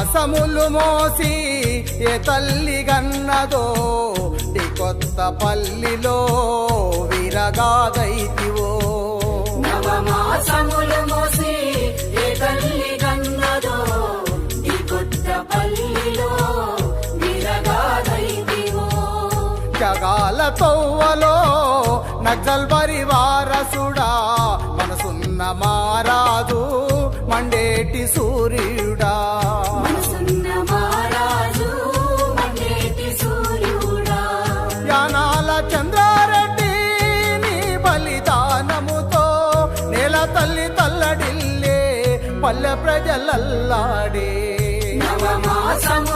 మోసి ఏ తల్లి గన్నదో నీ కొత్త పల్లిలో విరగాదైతివో. నవమాసములు మోసి ఏ తల్లి గన్నదో ఈ కొత్త పల్లిలో జగాల తొవ్వలో నక్సల్ వారసుడా మనసున్న మారాదు మండేటి సూర్యుడా. ప్రజలల్లాడే. నవమాసములు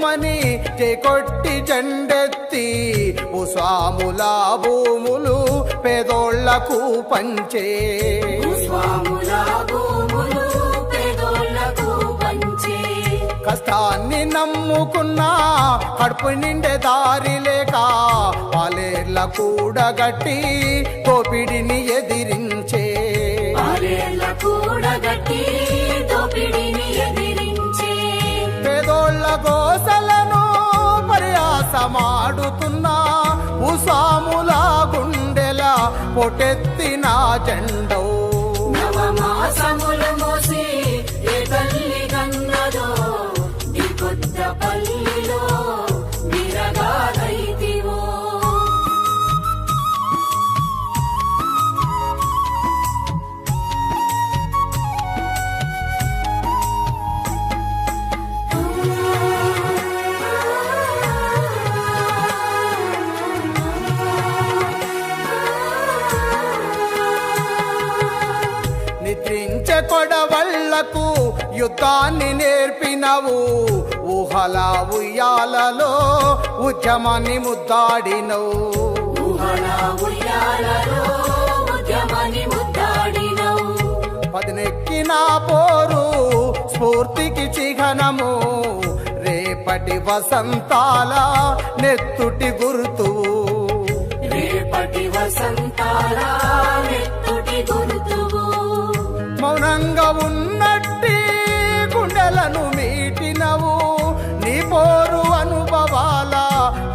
భూమని కొట్టి జెండెత్తి ఉస్వాముల భూములు పేదోళ్ళకు పంచే. స్వాముల భూములు పేదోళ్ళకు పంచే. కష్టాన్ని నమ్ముకున్నా కడుపు నిండే దారి లేక పాలేర్ల కూడగట్టి తోపిడిని ఎదిరించే. పాలేళ్ళ కూడగట్టి దోపిడిని ఎదిరించే. పొటెత్తిన జెండో కొడవళ్ళకు యుద్ధాన్ని నేర్పినవు. ఊహల ఉయ్యాలలో ఉద్యమాన్ని ముద్దాడినవు. పదినెక్కిన పోరు స్ఫూర్తికి చిహ్నము. రేపటి వసంతాల నెత్తుటి గుర్తు రేపటి వసంతాల మౌనంగా ఉన్నట్టి గుండెలను మీటినవు. నీ పోరు అనుభవాల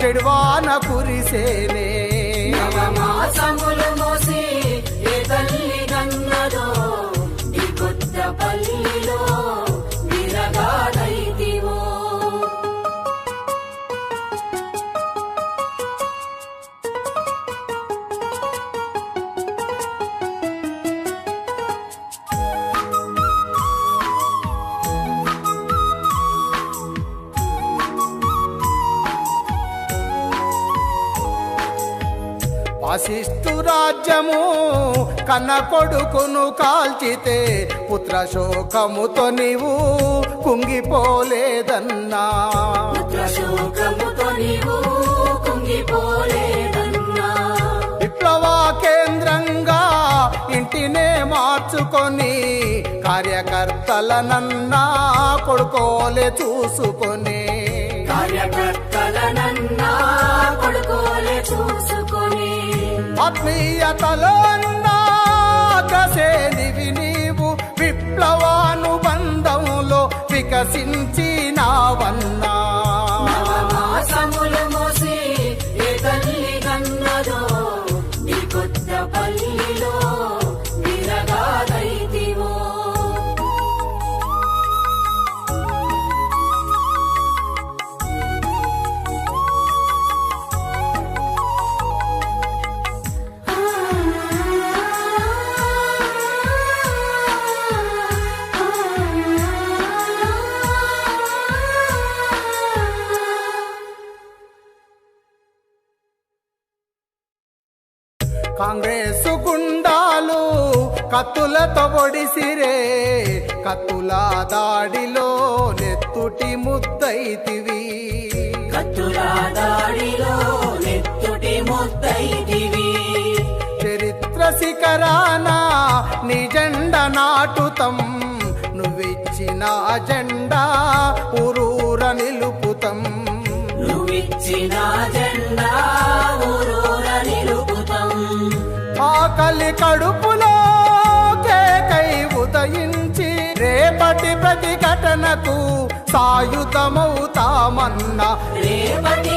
చెడువాన కురిసేనే వాసిస్తు రాజ్యము కన్న కొడుకును కాల్చితే పుత్ర శోకముతో నీవు కుంగిపోలేదన్నా. పుత్ర శోకముతో నీవు కుంగిపోలేదన్నా. విప్లవ కేంద్రంగా ఇంటినే మార్చుకొని కార్యకర్తలనన్నా కొడుకోలే చూసుకొని. కార్యకర్తలనన్నా కొడుకోలే చూసుకొని. ఆత్మీయతలో నీవు విప్లవానుబంధంలో వికసించి కాంగ్రెస్ గుండాలు కత్తులతో పొడిసిరే కత్తుల దాడిలో నెత్తుటి ముద్దైతివి కత్తుల దాడిలో నెత్తుటి ముద్దైతివి చరిత్ర శిఖరాన నీ జెండ నాటుతం నువ్విచ్చిన జెండా ఊరూర నిలుపుతం. నువ్విచ్చిన జెండా కడుపులో కేకై ఉదయించి రేపటి ప్రతిఘటనకు సాయుధమవుతామన్నా రేపటి